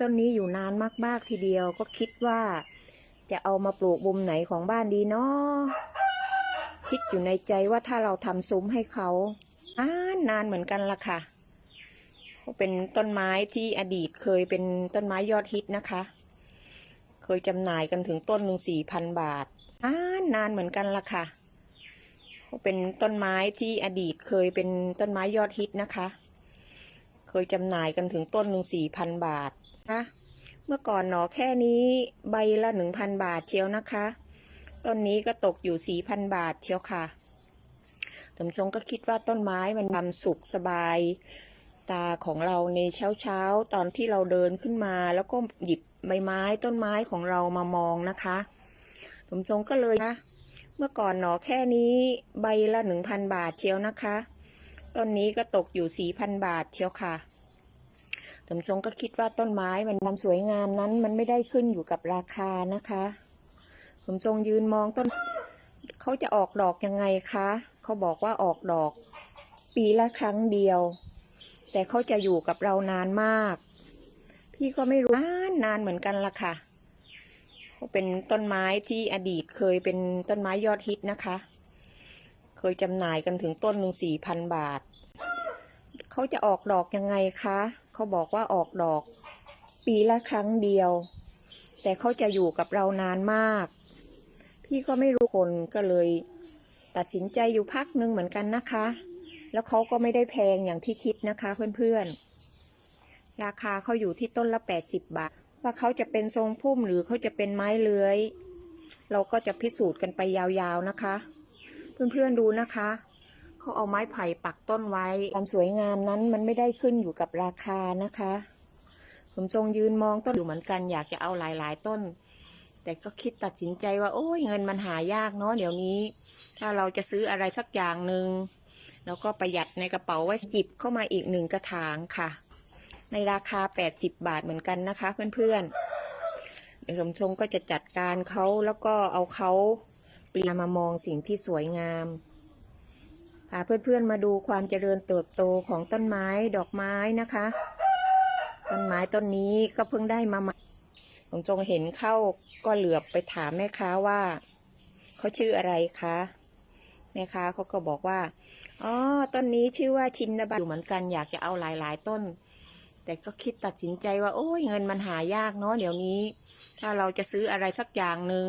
ต้นนี้อยู่นานมาก ๆ ทีเดียวก็คิดว่า จะเอามาปลูกมุมไหนของบ้านดีเนาะคิดอยู่ในใจว่าถ้าเราทำซุ้มให้เขาอ่านนานเหมือนกันละค่ะเขาเป็นต้นไม้ที่อดีตเคยเป็นต้นไม้ยอดฮิตนะคะ เคยจำหน่ายกันถึงต้นหนึ่งสี่พันบาทอ่านนานเหมือนกันละค่ะเขาเป็นต้นไม้ที่อดีตเคยเป็นต้นไม้ยอดฮิตนะคะ เคยจำหน่ายกันถึงต้นหนึ่งสี่พันบาทนะเมื่อก่อนหนอแค่นี้ใบละหนึ่งพันบาทเชียวนะคะ ต้นนี้ก็ตกอยู่สี่พันบาทเชียวค่ะสมทรงก็คิดว่าต้นไม้มันทำสุขสบายตาของเราในเช้าเช้าๆตอนที่เราเดินขึ้นมา แล้วก็หยิบใบไม้ต้นไม้ของเรามามองนะคะสมทรงก็เลยนะเมื่อก่อนหนอแค่นี้ใบละหนึ่งพันบาทเชียวนะคะ ต้นนี้ก็ตกอยู่สี่พันบาทเชียวค่ะสมทรงก็คิดว่าต้นไม้มันความสวยงามนั้น มันไม่ได้ขึ้นอยู่กับราคานะคะสมทรงยืนมองต้นเขาจะออกดอกยังไงคะเขาบอกว่าออกดอก ปีละครั้งเดียว แต่เขาจะอยู่กับเรานานมาก พี่ก็ไม่รู้นานนานเหมือนกันละค่ะเขาเป็นต้นไม้ที่อดีตเคยเป็นต้นไม้ยอดฮิตนะคะ เคยจำหน่ายกันถึงต้นหนึ่งสี่พันบาท เขาจะออกดอกยังไงคะ เขาบอกว่าออกดอก ปีละครั้งเดียว แต่เขาจะอยู่กับเรานานมาก พี่ก็ไม่รู้คนก็เลย ตัดสินใจอยู่พักหนึ่งเหมือนกันนะคะ แล้วเขาก็ไม่ได้แพงอย่างที่คิดนะคะเพื่อนๆ ราคาเขาอยู่ที่ต้นละ 80 บาท ว่าเขาจะเป็นทรงพุ่มหรือเขาจะเป็นไม้เลื้อย เราก็จะพิสูจน์กันไปยาวๆนะคะ เพื่อนๆดูนะคะเขาเอาไม้ไผ่ปักต้นไว้ความสวยงามนั้นมันไม่ได้ขึ้นอยู่กับราคานะคะ ผมทรงยืนมองต้นอยู่เหมือนกันอยากจะเอาหลายๆต้น แต่ก็คิดตัดสินใจว่า โอ้ยเงินมันหายากเนาะเดี๋ยวนี้ ถ้าเราจะซื้ออะไรสักอย่างหนึ่งแล้วก็ประหยัดในกระเป๋าไว้จิบเข้ามาอีกหนึ่งกระถางค่ะ ในราคา 80 บาทเหมือนกันนะคะ เพื่อนๆเดี๋ยวสมชงก็จะจัดการเขาแล้วก็เอาเขา เปลี่ยนมามองสิ่งที่สวยงามพาเพื่อนๆมาดูความเจริญเติบโตของต้นไม้ดอกไม้นะคะ ต้นไม้ต้นนี้ก็เพิ่งได้มาใหม่ผมจงเห็นเข้าก็เหลือบไปถามแม่ค้าว่าเขาชื่ออะไรคะแม่ค้าเขาก็บอกว่าอ๋อต้นนี้ชื่อว่าชินนบัตอยู่เหมือนกันอยากจะเอาหลายๆต้น แต่ก็คิดตัดสินใจว่า โอ้ยเงินมันหายากเนาะเดี๋ยวนี้ ถ้าเราจะซื้ออะไรสักอย่างหนึ่ง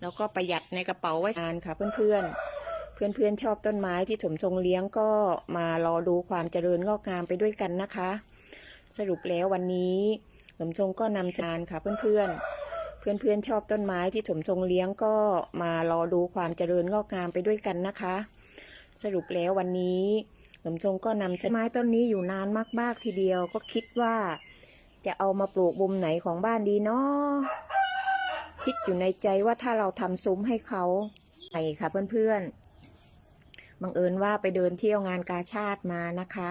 แล้วก็ประหยัดในกระเป๋าไว้นานค่ะเพื่อนๆ เพื่อนๆชอบต้นไม้ที่สมทรงเลี้ยงก็มารอดูความเจริญงอกงามไปด้วยกันนะคะ สรุปแล้ววันนี้สมทรงก็นำสารค่ะเพื่อนๆ เพื่อนๆชอบต้นไม้ที่สมทรงเลี้ยงก็มารอดูความเจริญงอกงามไปด้วยกันนะคะ สรุปแล้ววันนี้สมทรงก็นำต้นไม้ต้นนี้อยู่นานมากๆทีเดียวก็คิดว่า จะเอามาปลูกมุมไหนของบ้านดีเนาะ คิดอยู่ในใจว่าถ้าเราทำซุ้มให้เขาไปค่ะเพื่อนๆ บังเอิญว่าไปเดินเที่ยวงานกาชาติมานะคะ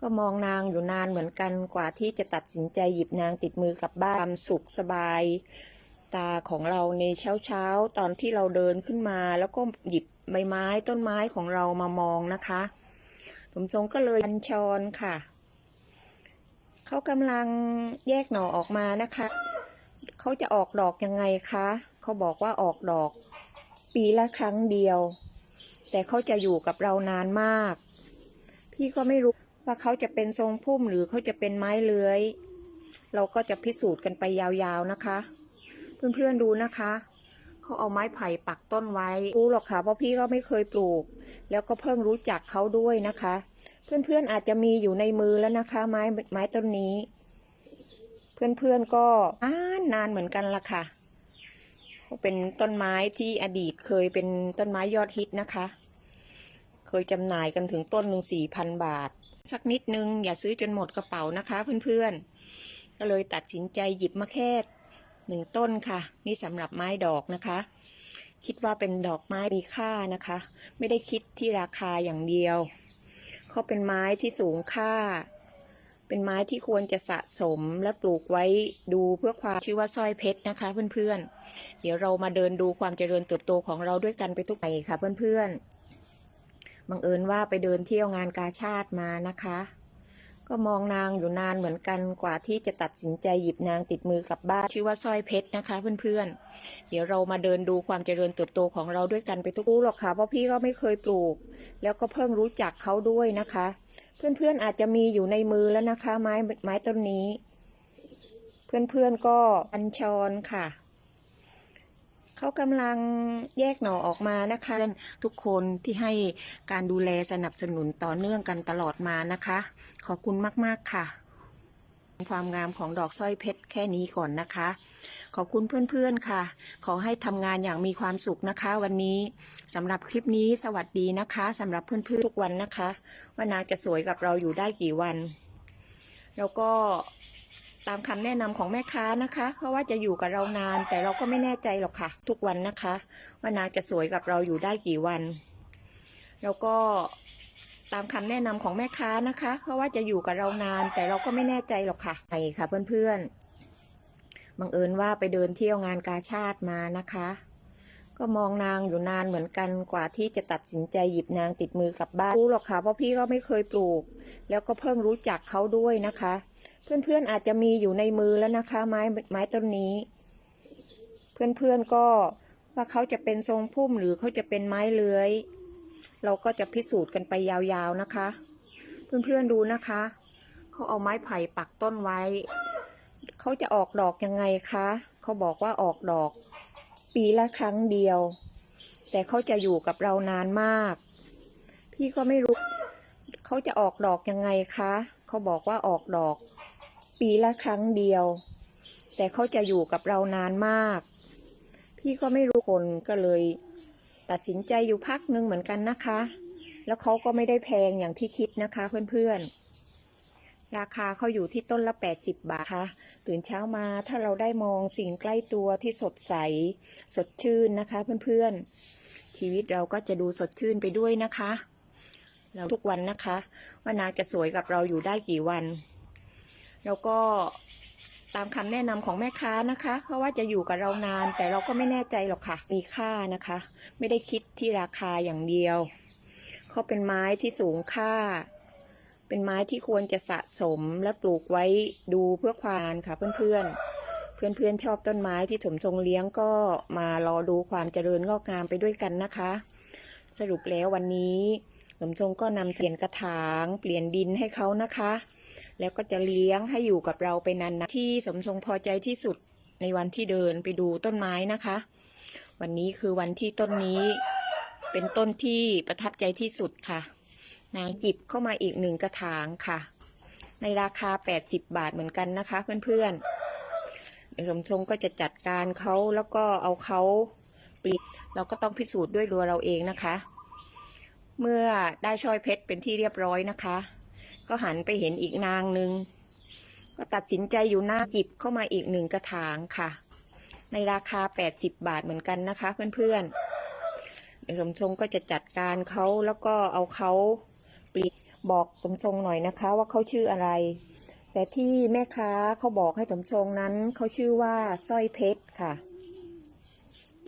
ก็มองนางอยู่นานเหมือนกันกว่าที่จะตัดสินใจหยิบนางติดมือกลับบ้านความสุขสบาย ตาของเราในเช้าเช้าๆตอนที่เราเดินขึ้นมา แล้วก็หยิบใบไม้ต้นไม้ของเรามามองนะคะสมทรงก็เลยบัญชรค่ะ เขากำลังแยกหน่อออกมานะคะ เขาจะออกดอกยังไงคะเขาบอกว่าออกดอก ปีละครั้งเดียว แต่เขาจะอยู่กับเรานานมาก พี่ก็ไม่รู้ว่าเขาจะเป็นทรงพุ่มหรือเขาจะเป็นไม้เลื้อย เราก็จะพิสูจน์กันไปยาวๆนะคะ เพื่อนๆดูนะคะเขาเอาไม้ไผ่ปักต้นไว้รู้หรอกค่ะเพราะพี่ก็ไม่เคยปลูก แล้วก็เพิ่งรู้จักเขาด้วยนะคะ เพื่อนๆอาจจะมีอยู่ในมือแล้วนะคะ ไม้ไม้ต้นนี้ เพื่อนๆก็นานนานเหมือนกันละค่ะเขาเป็นต้นไม้ที่อดีตเคยเป็นต้นไม้ยอดฮิตนะคะ เคยจำหน่ายกันถึงต้นหนึ่งสี่พันบาท สักนิดนึงอย่าซื้อจนหมดกระเป๋านะคะเพื่อนๆ ก็เลยตัดสินใจหยิบมาแค่หนึ่งต้นค่ะ นี่สำหรับไม้ดอกนะคะ คิดว่าเป็นดอกไม้มีค่านะคะ ไม่ได้คิดที่ราคาอย่างเดียวเขาเป็นไม้ที่สูงค่า เป็นไม้ที่ควรจะสะสมและปลูกไว้ดูเพื่อความชื่อว่าสร้อยเพชรนะคะเพื่อนๆ เดี๋ยวเรามาเดินดูความเจริญเติบโตของเราด้วยกันไปทุกไปค่ะเพื่อนๆ บังเอิญว่าไปเดินเที่ยวงานกาชาติมานะคะ ก็มองนางอยู่นานเหมือนกันกว่าที่จะตัดสินใจหยิบนางติดมือกลับบ้านชื่อว่าสร้อยเพชรนะคะเพื่อนๆ เดี๋ยวเรามาเดินดูความเจริญเติบโตของเราด้วยกันไปทุกรู้หรอกค่ะเพราะพี่ก็ไม่เคยปลูก แล้วก็เพิ่งรู้จักเขาด้วยนะคะ เพื่อนๆอาจจะมีอยู่ในมือแล้วนะคะ ไม้ไม้ต้นนี้ เพื่อนๆก็อัญชรค่ะเขากำลังแยกหน่อออกมานะคะทุกคนที่ให้การดูแลสนับสนุนต่อเนื่องกันตลอดมานะคะ ขอบคุณมากๆค่ะ ความงามของดอกสร้อยเพชรแค่นี้ก่อนนะคะ ขอบคุณเพื่อนๆค่ะ ขอให้ทำงานอย่างมีความสุขนะคะ วันนี้สำหรับคลิปนี้สวัสดีนะคะสำหรับเพื่อนๆทุกวันนะคะว่านางจะสวยกับเราอยู่ได้กี่วัน แล้วก็ตามคำแนะนำของแม่ค้านะคะ เพราะว่าจะอยู่กับเรานาน แต่เราก็ไม่แน่ใจหรอกค่ะ ทุกวันนะคะว่านางจะสวยกับเราอยู่ได้กี่วัน แล้วก็ตามคำแนะนำของแม่ค้านะคะ เพราะว่าจะอยู่กับเรานาน แต่เราก็ไม่แน่ใจหรอกค่ะใช่ค่ะเพื่อนๆ บังเอิญว่าไปเดินเที่ยวงานกาชาติมานะคะ ก็มองนางอยู่นานเหมือนกันกว่าที่จะตัดสินใจหยิบนางติดมือกลับบ้านรู้หรอกค่ะเพราะพี่ก็ไม่เคยปลูก แล้วก็เพิ่งรู้จักเขาด้วยนะคะ เพื่อนๆอาจจะมีอยู่ในมือแล้วนะคะ ไม้ไม้ต้นนี้ เพื่อนๆก็ว่าเขาจะเป็นทรงพุ่มหรือเขาจะเป็นไม้เลื้อย เราก็จะพิสูจน์กันไปยาวๆนะคะ เพื่อนๆดูนะคะ เขาเอาไม้ไผ่ปักต้นไว้ เขาจะออกดอกยังไงคะ เขาบอกว่าออกดอก ปีละครั้งเดียว แต่เขาจะอยู่กับเรานานมาก พี่ก็ไม่รู้ เขาจะออกดอกยังไงคะ เขาบอกว่าออกดอก ปีละครั้งเดียว แต่เขาจะอยู่กับเรานานมาก พี่ก็ไม่รู้คนก็เลย ตัดสินใจอยู่พักหนึ่งเหมือนกันนะคะ แล้วเขาก็ไม่ได้แพงอย่างที่คิดนะคะเพื่อนๆ ราคาเขาอยู่ที่ต้นละ 80 บาทค่ะ ตื่นเช้ามาถ้าเราได้มองสิ่งใกล้ตัวที่สดใส สดชื่นนะคะเพื่อนๆ ชีวิตเราก็จะดูสดชื่นไปด้วยนะคะ เราทุกวันนะคะ ว่านางจะสวยกับเราอยู่ได้กี่วัน แล้วก็ตามคำแนะนำของแม่ค้านะคะ เพราะว่าจะอยู่กับเรานาน แต่เราก็ไม่แน่ใจหรอกค่ะ มีค่านะคะ ไม่ได้คิดที่ราคาอย่างเดียวเขาเป็นไม้ที่สูงค่า เป็นไม้ที่ควรจะสะสมและปลูกไว้ดูเพื่อความค่ะเพื่อนๆ เพื่อนๆชอบต้นไม้ที่สมทรงเลี้ยงก็มารอดูความเจริญงอกงามไปด้วยกันนะคะ สรุปแล้ววันนี้สมทรงก็นำเสียนกระถาง เปลี่ยนดินให้เขานะคะ แล้วก็จะเลี้ยงให้อยู่กับเราไปนานๆที่สมทรงพอใจที่สุดในวันที่เดินไปดูต้นไม้นะคะ วันนี้คือวันที่ต้นนี้เป็นต้นที่ประทับใจที่สุดค่ะ นางจิบเข้ามาอีกหนึ่งกระถางค่ะ ในราคา 80 บาทเหมือนกันนะคะ เพื่อนๆเดี๋ยวสมทรงก็จะจัดการเขาแล้วก็เอาเขาปลีกเราก็ต้องพิสูจน์ด้วยตัวเราเองนะคะ เมื่อได้ช่อยเพชรเป็นที่เรียบร้อยนะคะ ก็หันไปเห็นอีกนางหนึ่งก็ตัดสินใจอยู่หน้าจิบเข้ามาอีกหนึ่งกระถางค่ะ ในราคา 80 บาทเหมือนกันนะคะ เพื่อนๆเดี๋ยวสมทรงก็จะจัดการเขาแล้วก็เอาเขา ปีบอกสมทรงหน่อยนะคะว่าเขาชื่ออะไร แต่ที่แม่ค้าเขาบอกให้สมทรงนั้นเขาชื่อว่าสร้อยเพชรค่ะ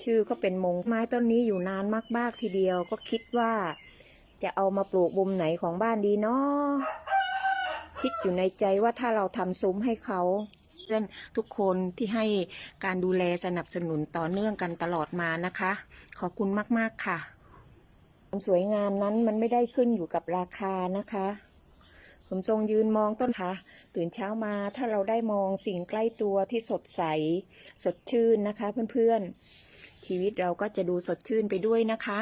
ชื่อก็เป็นมงไม้ต้นนี้อยู่นานมากๆทีเดียวก็คิดว่า จะเอามาปลูกบุมไหนของบ้านดีเนาะคิดอยู่ในใจว่าถ้าเราทำซุ้มให้เขาเพื่อนทุกคนที่ให้การดูแลสนับสนุนต่อเนื่องกันตลอดมานะคะ ขอบคุณมาก ๆ ค่ะ ความสวยงามนั้นมันไม่ได้ขึ้นอยู่กับราคานะคะ ผมทรงยืนมองต้นค่ะ ตื่นเช้ามาถ้าเราได้มองสิ่งใกล้ตัวที่สดใส สดชื่นนะคะเพื่อนๆ ชีวิตเราก็จะดูสดชื่นไปด้วยนะคะ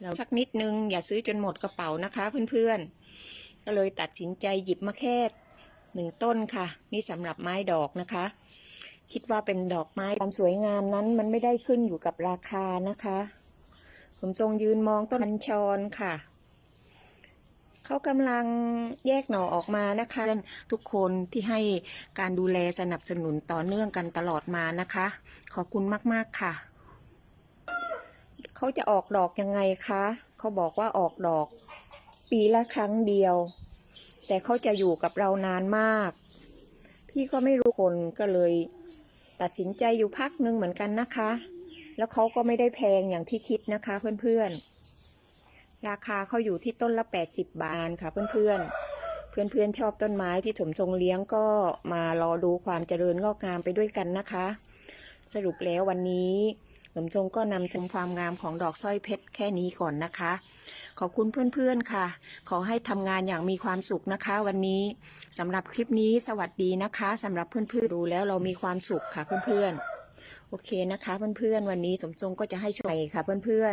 เราสักนิดนึงอย่าซื้อจนหมดกระเป๋านะคะเพื่อนๆ ก็เลยตัดสินใจหยิบมาแค่หนึ่งต้นค่ะ นี่สำหรับไม้ดอกนะคะ คิดว่าเป็นดอกไม้ความสวยงามนั้นมันไม่ได้ขึ้นอยู่กับราคานะคะ ผมทรงยืนมองต้นอัญชรค่ะ เขากำลังแยกหน่อออกมานะคะ ทุกคนที่ให้การดูแลสนับสนุนต่อเนื่องกันตลอดมานะคะ ขอบคุณมากๆค่ะ เขาจะออกดอกยังไงคะ เขาบอกว่าออกดอก ปีละครั้งเดียว แต่เขาจะอยู่กับเรานานมาก พี่ก็ไม่รู้คนก็เลย ตัดสินใจอยู่พักหนึ่งเหมือนกันนะคะ แล้วเขาก็ไม่ได้แพงอย่างที่คิดนะคะเพื่อนๆ ราคาเขาอยู่ที่ต้นละ 80 บาทค่ะเพื่อนๆ เพื่อนๆชอบต้นไม้ที่สมทรงเลี้ยงก็มารอดูความเจริญงอกงามไปด้วยกันนะคะ สรุปแล้ววันนี้สมทรงก็นำชมความงามของดอกสร้อยเพชรแค่นี้ก่อนนะคะ ขอบคุณเพื่อนๆค่ะ ขอให้ทำงานอย่างมีความสุขนะคะ วันนี้สำหรับคลิปนี้สวัสดีนะคะสำหรับเพื่อนๆดูแล้วเรามีความสุขค่ะเพื่อนๆ โอเคนะคะเพื่อนๆวันนี้สมทรงก็จะให้ช่วยค่ะเพื่อนๆ